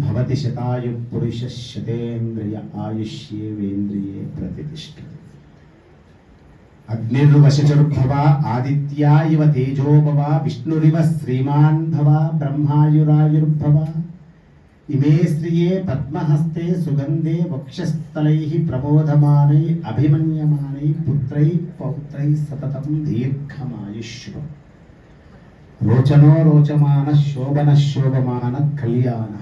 భవతి శతాయు పురుష శతేంద్రియ ఆయుష్యేవేంద్రియే ప్రతిష్టతి అగ్నిర్వశచరుర్భవ ఆదిత్యా ఇవ తేజోభవ విష్ణురివ శ్రీమాన్ భవ బ్రహ్మాయురాయుర్భవ ఇమే స్త్రియే పద్మహస్తే సుగంధే వక్షస్థలై ప్రబోధమానై అభిమన్యమానై పుత్రై పౌత్రై సతతం దీర్ఘమాయుష్యం రోచనో రోచమాన శోభన శోభమాన కళ్యాణ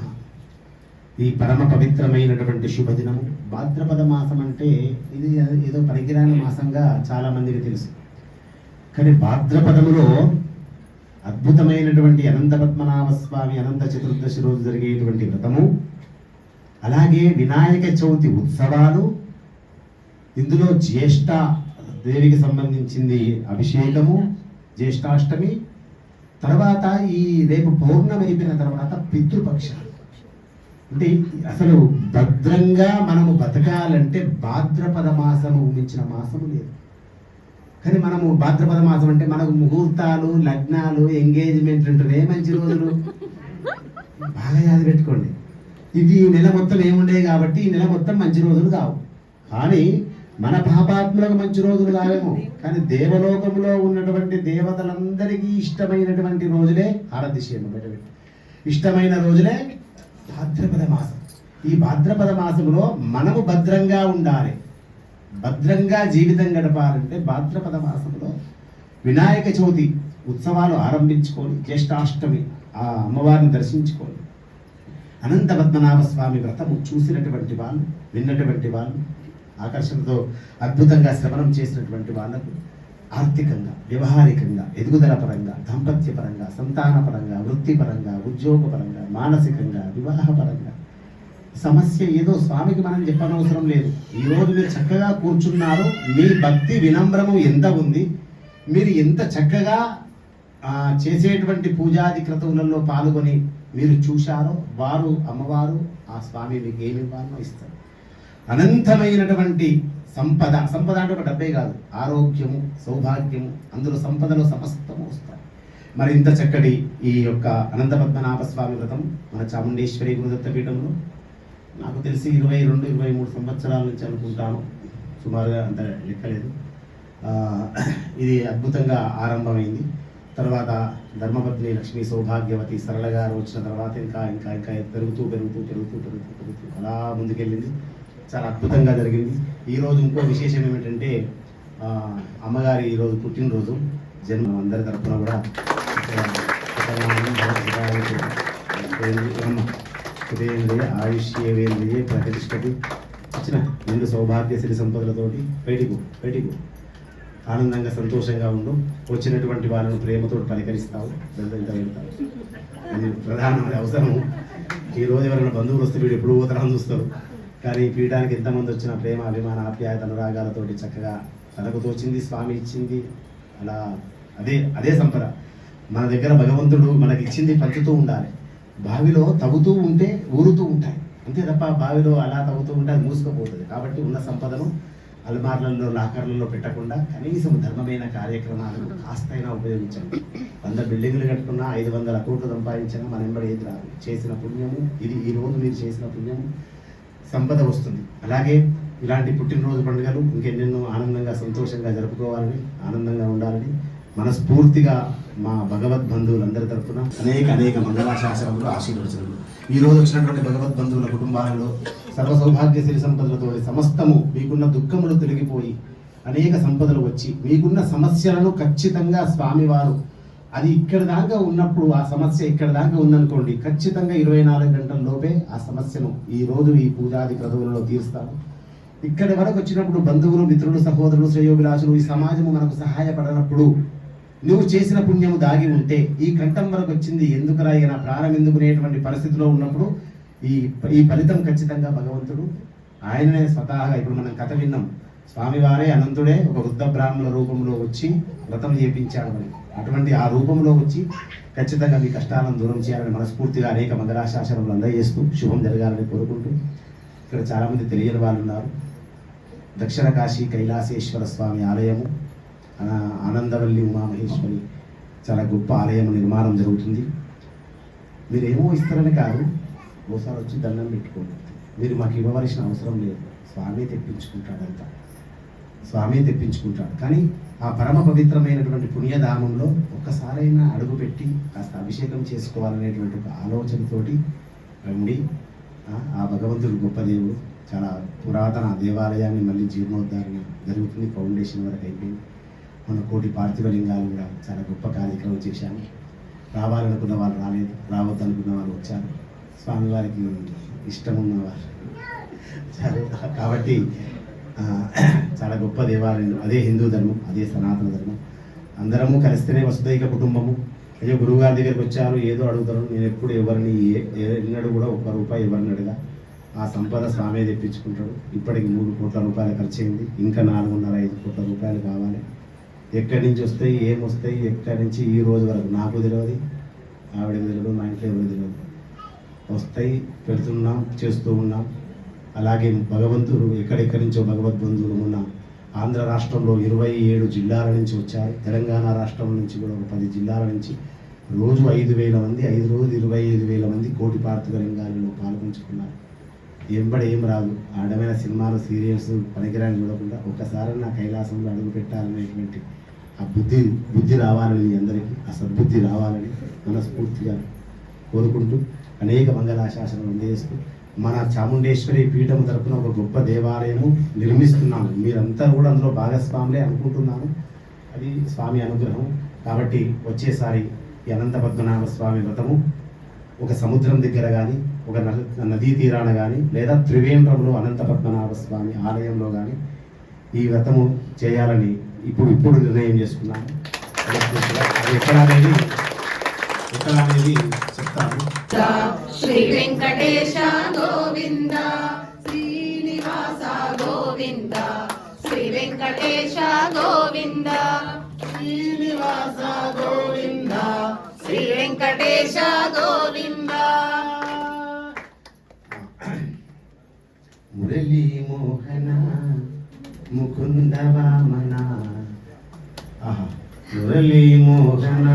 ఈ పరమ పవిత్రమైనటువంటి శుభదినము. భాద్రపద మాసం అంటే ఇది ఏదో పనికిరాని మాసంగా చాలా మందికి తెలుసు. కానీ భాద్రపదములో అద్భుతమైనటువంటి అనంత పద్మనాభ స్వామి అనంత చతుర్దశి రోజు జరిగేటువంటి వ్రతము అలాగే వినాయక చవితి ఉత్సవాలు ఇందులో జ్యేష్ఠ దేవికి సంబంధించింది అభిషేకము జ్యేష్ఠాష్టమి తర్వాత ఈ రేపు పౌర్ణమి అయిపోయిన తర్వాత పితృపక్షాలు. అంటే అసలు భద్రంగా మనము బతకాలంటే భాద్రపద మాసము మించిన మాసము లేదు. కానీ మనము భాద్రపద మాసం అంటే మనకు ముహూర్తాలు లగ్నాలు ఎంగేజ్మెంట్ ఉంటున్నాయి. ఏ మంచి రోజులు? బాగా యాది పెట్టుకోండి. ఇది ఈ నెల మొత్తం ఏముండే కాబట్టి ఈ నెల మొత్తం మంచి రోజులు కావు. కానీ మన పాపాత్మలకు మంచి రోజులు కావేమో. కానీ దేవలోకంలో ఉన్నటువంటి దేవతలందరికీ ఇష్టమైనటువంటి రోజులే ఆరాధ్యశేమ బయటపెట్టి ఇష్టమైన రోజులే భాద్రపద మాసం ఈ భాద్రపద మాసంలో మనము భద్రంగా ఉండాలి. భద్రంగా జీవితం గడపాలంటే భాద్రపద మాసంలో వినాయక చవితి ఉత్సవాలు ఆరంభించుకొని జ్యేష్ఠాష్టమి ఆ అమ్మవారిని దర్శించుకొని అనంత పద్మనాభ స్వామి వ్రతము చూసినటువంటి వాళ్ళు విన్నటువంటి వాళ్ళు ఆకర్షణతో అద్భుతంగా శ్రవణం చేసినటువంటి వాళ్ళకు ఆర్థికంగా వ్యవహారికంగా ఎదుగుదల పరంగా దాంపత్య పరంగా సంతాన పరంగా వృత్తిపరంగా ఉద్యోగపరంగా మానసికంగా వివాహపరంగా. సమస్య ఏదో స్వామికి మనం చెప్పనవసరం లేదు. ఈ రోజు మీరు చక్కగా కూర్చున్నారు. మీ భక్తి వినమ్రము ఎంత ఉంది? మీరు ఎంత చక్కగా చేసేటువంటి పూజాది క్రతువులలో పాల్గొని మీరు చూశారో వారు అమ్మవారు ఆ స్వామి మీకు ఏమి ఇవ్వాలో ఇస్తారు. అనంతమైనటువంటి సంపద సంపద అంటే ఒక డబ్బే కాదు. ఆరోగ్యము సౌభాగ్యము అందులో సంపదలో సమస్తము వస్తాయి. మరి ఇంత చక్కటి ఈ యొక్క అనంత పద్మనాభ స్వామి వ్రతం మన చాముండేశ్వరి గురుదత్త పీఠంలో నాకు తెలిసి ఇరవై రెండు ఇరవై మూడు సంవత్సరాల నుంచి అనుకుంటాను. సుమారుగా అంత లెక్కలేదు. ఇది అద్భుతంగా ఆరంభమైంది. తర్వాత ధర్మపత్ని లక్ష్మీ సౌభాగ్యవతి సరళగా వచ్చిన తర్వాత ఇంకా ఇంకా ఇంకా పెరుగుతూ పెరుగుతూ పెరుగుతూ పెరుగుతూ పెరుగుతూ అలా ముందుకెళ్ళింది. చాలా అద్భుతంగా జరిగింది. ఈరోజు ఇంకో విశేషం ఏమిటంటే అమ్మగారి ఈరోజు పుట్టినరోజు. జన్మ అందరి తరఫున కూడా హృదయేంద్రియ ఆయుష్యేవేంద్రియే ప్రతిష్టతి వచ్చిన నిండు సౌభాగ్య సిరి సంపదలతోటి బయటికు బయటికు ఆనందంగా సంతోషంగా ఉండు. వచ్చినటువంటి వాళ్ళను ప్రేమతో పలకరిస్తావు. వెళ్తావు ప్రధానమైన అవసరం ఈరోజు ఎవరైనా బంధువులు వస్తే వీడు ఎప్పుడు పోతారని చూస్తారు. కానీ ఈ పీఠానికి ఎంతమంది వచ్చిన ప్రేమ అభిమాన ఆప్యాయత అనురాగాలతోటి చక్కగా తనకు తోచింది స్వామి ఇచ్చింది. అలా అదే అదే సంపద. మన దగ్గర భగవంతుడు మనకి ఇచ్చింది పంచుతూ ఉండాలి. బావిలో తవ్వుతూ ఉంటే ఊరుతూ ఉంటాయి. అంతే తప్ప బావిలో అలా తవ్వుతూ ఉంటే అది మూసుకుపోతుంది. కాబట్టి ఉన్న సంపదను అల్మార్లలో లాకర్లలో పెట్టకుండా కనీసం ధర్మమైన కార్యక్రమాలను కాస్తైనా ఉపయోగించండి. వంద బిల్డింగ్లు కట్టుకున్నా ఐదు వందల కోట్లు సంపాదించినా మన వెంబడి ఏది రాదు. చేసిన పుణ్యము ఇది ఈ రోజు మీరు చేసిన పుణ్యము. సంపద వస్తుంది. అలాగే ఇలాంటి పుట్టినరోజు పండుగలు ఇంకెన్నెన్నో ఆనందంగా సంతోషంగా జరుపుకోవాలని ఆనందంగా ఉండాలని మనస్ఫూర్తిగా మా భగవద్ బంధువులందరి తరఫున అనేక అనేక మంగళాశాసనములు ఆశీర్వచనములు. ఈ రోజు వచ్చినటువంటి భగవద్ బంధువుల కుటుంబాలలో సర్వ సౌభాగ్య సిరి సంపదలతో సమస్తము మీకున్న దుఃఖములు తొలగిపోయి అనేక సంపదలు వచ్చి మీకున్న సమస్యలను ఖచ్చితంగా స్వామివారు అది ఇక్కడ దాకా ఉన్నప్పుడు ఆ సమస్య ఇక్కడ దాకా ఉందనుకోండి ఖచ్చితంగా ఇరవై నాలుగు గంటల లోపే ఆ సమస్యను ఈ రోజు ఈ పూజాది క్రతువులలో తీరుస్తారు. ఇక్కడి వరకు వచ్చినప్పుడు బంధువులు మిత్రులు సహోదరులు శ్రేయోభిలాషులు ఈ సమాజము మనకు సహాయపడనప్పుడు నువ్వు చేసిన పుణ్యము దాగి ఉంటే ఈ కంఠం వరకు వచ్చింది ఎందుకు రాయి నా ప్రాణం ఎందుకునేటువంటి పరిస్థితిలో ఉన్నప్పుడు ఈ ఈ ఫలితం ఖచ్చితంగా భగవంతుడు ఆయననే స్వతహాగా ఇప్పుడు మనం కథ విన్నాం. స్వామివారే అనంతుడే ఒక వృద్ధ బ్రాహ్మణ రూపంలో వచ్చి వ్రతం చేపించాడు అని అటువంటి ఆ రూపంలో వచ్చి ఖచ్చితంగా మీ కష్టాలను దూరం చేయాలని మనస్ఫూర్తిగా అనేక మంగళాశాసనములు అందజేస్తూ శుభం జరగాలని కోరుకుంటూ ఇక్కడ చాలామంది తెలియని వాళ్ళు ఉన్నారు. దక్షిణ కాశీ కైలాసేశ్వర స్వామి ఆలయము ఆనందవల్లి ఉమామహేశ్వరి చాలా గొప్ప ఆలయం నిర్మాణం జరుగుతుంది. మీరేమో ఇస్తారని కాదు ఓసారి వచ్చి దండం పెట్టుకోండి. మీరు మాకు ఇవ్వవలసిన అవసరం లేదు. స్వామి తెప్పించుకుంటాడంతా స్వామి తెప్పించుకుంటాడు. కానీ ఆ పరమ పవిత్రమైనటువంటి పుణ్యధామంలో ఒక్కసారైనా అడుగుపెట్టి కాస్త అభిషేకం చేసుకోవాలనేటువంటి ఒక ఆలోచనతోటి రండి. ఆ, భగవంతుడు గొప్ప దేవుడు. చాలా పురాతన దేవాలయాన్ని మళ్ళీ జీర్ణోద్ధారణ జరుగుతుంది. ఫౌండేషన్ వరకు అయిపోయింది. మన కోటి పార్థివ లింగాలు కూడా చాలా గొప్ప కార్యక్రమం చేశాము రావాలనుకున్న వాళ్ళు రాలేదు. రావద్దనుకున్న వాళ్ళు వచ్చారు. స్వామివారికి ఇష్టం ఉన్నవారు సరే కాబట్టి చాలా గొప్ప దేవాలయం. అదే హిందూ ధర్మం అదే సనాతన ధర్మం. అందరము కలిస్తేనే వసుదైక కుటుంబము. అయ్యో గురువుగారి దగ్గరికి వచ్చారు ఏదో అడుగుతారు. నేను ఎప్పుడు ఎవరిని ఏ- ఎన్నడూ కూడా ఒక్క రూపాయి ఎవరిని అడగా. ఆ సంపద స్వామే తెప్పించుకుంటాడు. ఇప్పటికి మూడు కోట్ల రూపాయలు ఖర్చు అయింది ఇంకా నాలుగున్నర ఐదు కోట్ల రూపాయలు కావాలి. ఎక్కడి నుంచి వస్తాయి ఏం వస్తాయి ఎక్కడి నుంచి ఈ రోజు వరకు? నాకు తెలియదు ఆవిడకి తెలియదు మా ఇంట్లో ఎవరికి తెలియదు వస్తాయి పెడుతున్నాం చేస్తూ ఉన్నాం. అలాగే భగవంతుడు ఎక్కడెక్కడి నుంచో భగవద్బంధువులు ఉన్న ఆంధ్ర రాష్ట్రంలో ఇరవై ఏడు జిల్లాల నుంచి వచ్చారు. తెలంగాణ రాష్ట్రం నుంచి కూడా ఒక పది జిల్లాల నుంచి రోజు ఐదు వేల మంది ఐదు రోజులు ఇరవై ఐదు వేల మంది కోటి పార్థిక రంగాలలో పాల్గొంచుకున్నారు. ఎంబడి ఏం రాదు. ఆడమైన సినిమాలు సీరియల్స్ పనికిరాని చూడకుండా ఒకసారి నా కైలాసంలో అడుగు పెట్టాలనేటువంటి ఆ బుద్ధి బుద్ధి రావాలని అందరికీ ఆ సద్బుద్ధి రావాలని మనస్ఫూర్తిగా కోరుకుంటూ అనేక మంగళాశాసనాలు అందజేస్తూ మన చాముండేశ్వరి పీఠం తరపున ఒక గొప్ప దేవాలయము నిర్మిస్తున్నాము. మీరంతా కూడా అందులో భాగస్వాములే అనుకుంటున్నాను. అది స్వామి అనుగ్రహం. కాబట్టి వచ్చేసారి ఈ అనంత పద్మనాభ స్వామి వ్రతము. ఒక సముద్రం దగ్గర కానీ ఒక నదీ తీరాన కానీ లేదా త్రివేంద్రంలో అనంత పద్మనాభ స్వామి ఆలయంలో కానీ ఈ వ్రతము చేయాలని ఇప్పుడు ఇప్పుడు నిర్ణయం చేసుకున్నాను ఎక్కడ అనేది ఎక్కడ అనేది చెప్తాను శ్రీ వెంకటేశ గోవింద శ్రీనివాస గోవింద శ్రీ వెంకటేశ గోవింద శ్రీనివాస గోవింద శ్రీ వెంకటేశ గోవింద మురళీ మోహన ముకుంద వామన మురళీ మోహన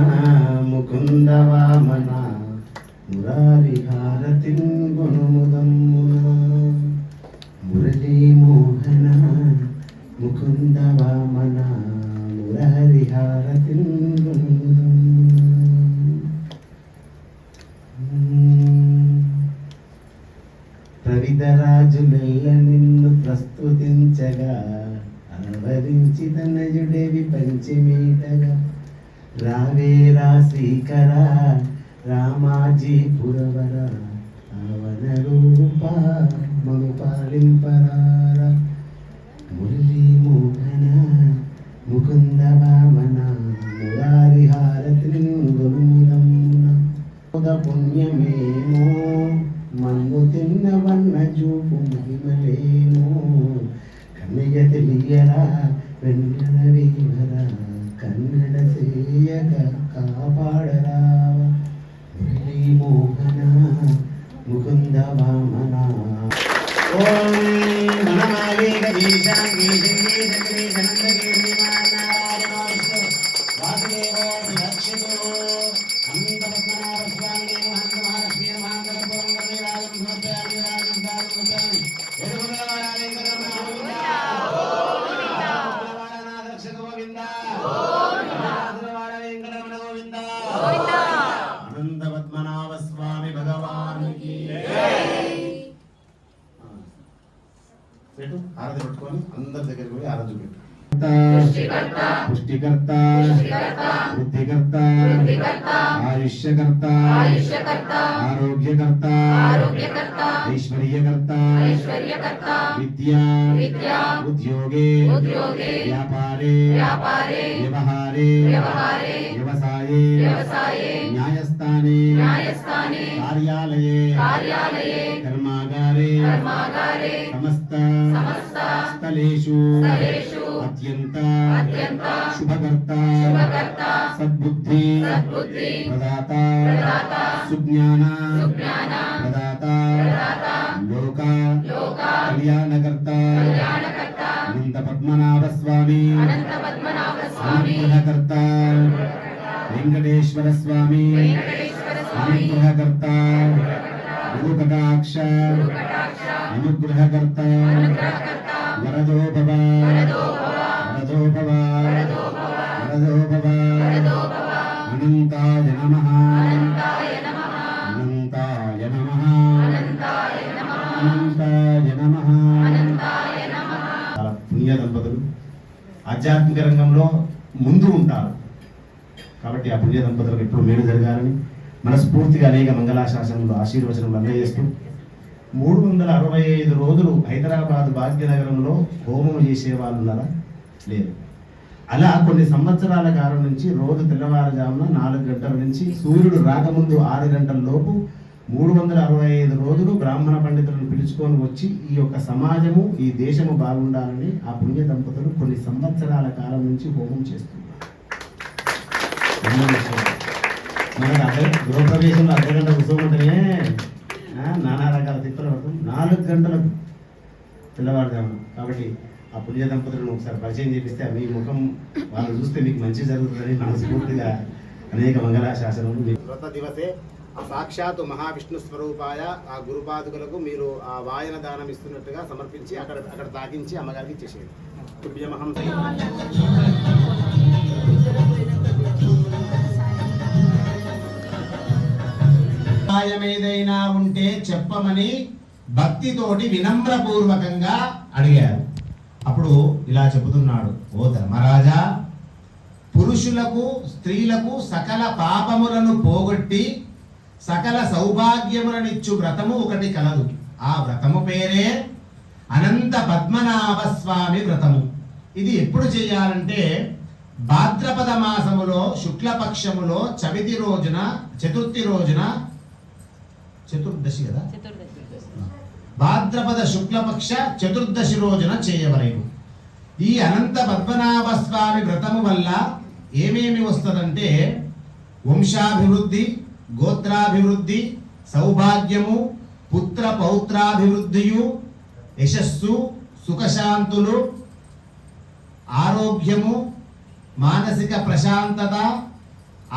ముకుంద వామన మురారి హారతి గుణముదమ్మున మురళీ మోహన ముకుంద మురహరి హారతి శ్రీకర రామాజీ పురవర ఆవన రూప మము పాలింపరార మురళీ మోహన ముకుందవా పెట్టు ఆరతి పెట్టుకొని అందరి దగ్గరికి పోయి ఆరతి పెట్టు पुष्टिकर्ता बुद्धिकर्ता आयुष्यकर्ता आरोग्यकर्ता ऐश्वर्यकर्ता विद्या उद्योगे व्यापारे व्यवहारे व्यवसाय न्यायस्थाने कार्यालये कर्मागारे समस्त स्थलेषु అత్యంత శుభకర్త సద్బుద్ధి ప్రదాత సుజ్ఞాన ప్రదాత లోక కళ్యాణకర్త అనంత పద్మనాభ స్వామి అనుగ్రహకర్త వెంకటేశ్వర స్వామి వెంకటేశ్వర స్వామి అనుగ్రహకర్త గురుకటాక్ష అనుగ్రహకర్త వరదో భవ అనంతాయ అనంతాయ అనంతాయ చాలా పుణ్య దంపతులు ఆధ్యాత్మిక రంగంలో ముందు ఉంటారు. కాబట్టి ఆ పుణ్య దంపతులకు ఎప్పుడు మేలు జరగాలని మనస్ఫూర్తిగా అనేక మంగళాశాసనములు ఆశీర్వచనములు అందజేస్తూ మూడు వందల అరవై ఐదు రోజులు హైదరాబాద్ భాగ్యనగరంలో హోమం చేసే వాళ్ళు ఉన్నారా లేదు. అలా కొన్ని సంవత్సరాల కాలం నుంచి రోజు తెల్లవారుజామున నాలుగు గంటల నుంచి సూర్యుడు రాకముందు ఆరు గంటల లోపు మూడు వందల అరవై ఐదు రోజులు బ్రాహ్మణ పండితులను పిలుచుకొని వచ్చి ఈ యొక్క సమాజము ఈ దేశము బాగుండాలని ఆ పుణ్య దంపతులు కొన్ని సంవత్సరాల కాలం నుంచి హోమం చేస్తున్నారు. మనకు అర్ధ గృహప్రవేశంలో అర్ధ గంట కూర్చోమంటేనే నానా రకాల తిప్పలు పడుతుంది నాలుగు గంటలకు తెల్లవారుజామున. కాబట్టి ఆ పుణ్య దంపతులను ఒకసారి పరిచయం చేపిస్తే మీ ముఖం వాళ్ళు చూస్తే మీకు మంచి జరుగుతుందని మనస్ఫూర్తిగా అనేక మంగళాశాసనములు మీ- వ్రత దివసే ఆ సాక్షాత్తు మహావిష్ణు స్వరూపాయ ఆ గురుపాదుకులకు మీరు ఆ వాయన దానం ఇస్తున్నట్టుగా సమర్పించి అక్కడ అక్కడ తాకించి అమ్మగారికి ఇచ్చేసేయండి. తుభ్యమహం ఏదైనా ఉంటే చెప్పమని భక్తితోటి వినమ్రపూర్వకంగా అడిగారు. అప్పుడు ఇలా చెబుతున్నాడు ఓ ధర్మరాజా పురుషులకు స్త్రీలకు సకల పాపములను పోగొట్టి సకల సౌభాగ్యములనిచ్చు వ్రతము ఒకటి కలదు. ఆ వ్రతము పేరే అనంత పద్మనాభ స్వామి వ్రతము. ఇది ఎప్పుడు చేయాలంటే భాద్రపద మాసములో శుక్లపక్షములో చవితి రోజున చతుర్థి రోజున చతుర్దశి కదా? భాద్రపద శుక్లపక్ష చతుర్దశి రోజున చేయవలెను ఈ అనంత పద్మనాభ స్వామి వ్రతము వల్ల ఏమేమి వస్తుందంటే వంశాభివృద్ధి గోత్రాభివృద్ధి సౌభాగ్యము పుత్ర పౌత్రాభివృద్ధియు యశస్సు సుఖశాంతులు ఆరోగ్యము మానసిక ప్రశాంతత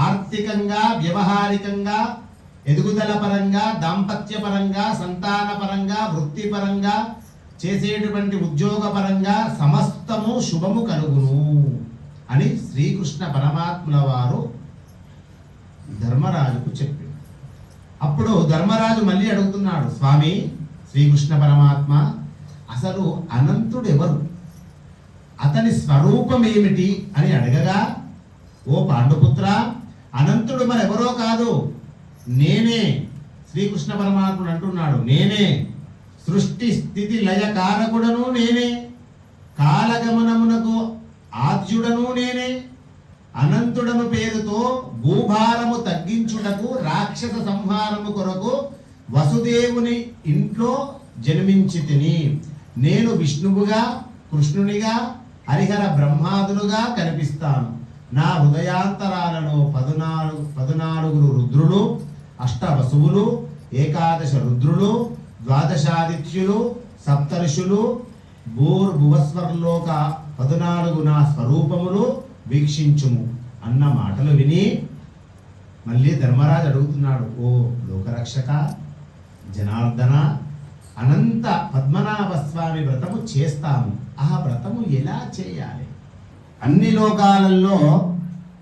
ఆర్థికంగా వ్యవహారికంగా ఎదుగుదల పరంగా దాంపత్య పరంగా సంతాన పరంగా వృత్తిపరంగా చేసేటువంటి ఉద్యోగ పరంగా సమస్తము శుభము కలుగును అని శ్రీకృష్ణ పరమాత్ముల వారు ధర్మరాజుకు చెప్పారు అప్పుడు ధర్మరాజు మళ్ళీ అడుగుతున్నాడు స్వామి శ్రీకృష్ణ పరమాత్మ అసలు అనంతుడు ఎవరు అతని స్వరూపం ఏమిటి? అని అడగగా ఓ పాండుపుత్ర అనంతుడు మరెవరో కాదు. నేనే శ్రీకృష్ణ పరమాత్ముడు అంటున్నాడు. నేనే సృష్టి స్థితి లయ కారకుడను నేనే. కాలగమనమునకు ఆద్యుడను నేనే. అనంతుడను పేరుతో భూభారము తగ్గించుటకు రాక్షస సంహారము కొరకు వసుదేవుని ఇంట్లో జన్మించి తిని నేను విష్ణువుగా కృష్ణునిగా హరిహర బ్రహ్మాదులుగా కనిపిస్తాను. నా హృదయాంతరాలలో పదునాలుగు పదునాలుగు రుద్రుడు అష్ట వసువులు ఏకాదశ రుద్రులు ద్వాదశాదిత్యులు సప్తర్షులు భూర్భువస్వర్లోక పదునాలుగు నా స్వరూపములు వీక్షించుము అన్న మాటలు విని మళ్ళీ ధర్మరాజు అడుగుతున్నాడు ఓ లోకరక్షక జనార్దన అనంత పద్మనాభ స్వామి వ్రతము చేస్తాము. ఆ వ్రతము ఎలా చేయాలి? అన్ని లోకాలలో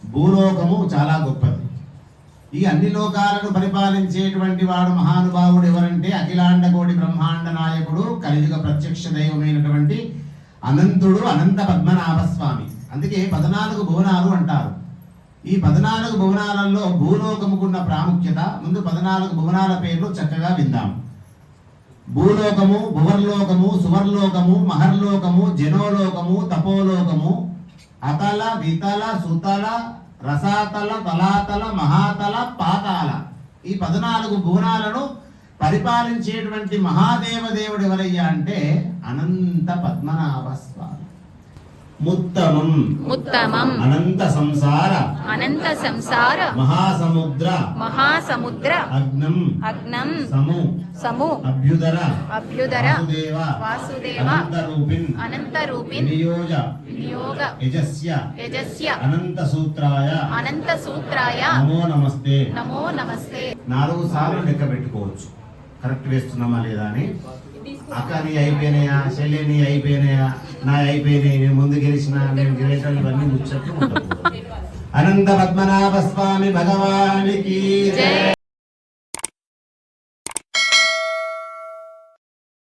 భూలోకము చాలా గొప్పది. ఈ అన్ని లోకాలను పరిపాలించేటువంటి వాడు మహానుభావుడు ఎవరంటే అఖిలాండ కోటి బ్రహ్మాండ నాయకుడు కలియుగ ప్రత్యక్ష దైవమైనటువంటి అనంతుడు అనంత పద్మనాభ స్వామి అందుకే పద్నాలుగు భువనాలు అంటారు. ఈ పద్నాలుగు భువనాలలో భూలోకముకున్న ప్రాముఖ్యత ముందు పద్నాలుగు భువనాల పేర్లు చక్కగా విందాం. భూలోకము భువర్లోకము సువర్లోకము మహర్లోకము జనోలోకము తపోలోకము అతల వితల సుతల రసాతల తలాతల మహాతల పాతాల. ఈ పద్నాలుగు భువనాలను పరిపాలించేటువంటి మహాదేవ దేవుడు ఎవరయ్యా అంటే అనంత పద్మనాభ స్వామి. ముత్తమం. ఉత్తమం అనంత సంసార. అనంత సంసార. మహాసముద్ర. మహాసముద్ర. అగ్నం. అగ్నం. సము. సము. అభ్యుదర. అభ్యుదర. వాసుదేవ. వాసుదేవ. అనంతరూపిన్ అనంత రూపిన్. వినియోజ నియోగ యజస్య. యజస్య. అనంత సూత్రాయ. అనంత సూత్రాయ. నమో నమస్తే. నమో నమస్తే. నాలుగు సార్లు లెక్క పెట్టుకోవచ్చు. కరెక్ట్ వేస్తున్నామా లేదా అని? అక్క నీ అయిపోయినాయా చెల్లి నీ అయిపోయినాయా నా అయిపోయినాయి నేను ముందు గెలిచిన నేను గెలిచాను ఇవన్నీ ముచ్చట్లు అనంత పద్మనాభ స్వామి భగవానికి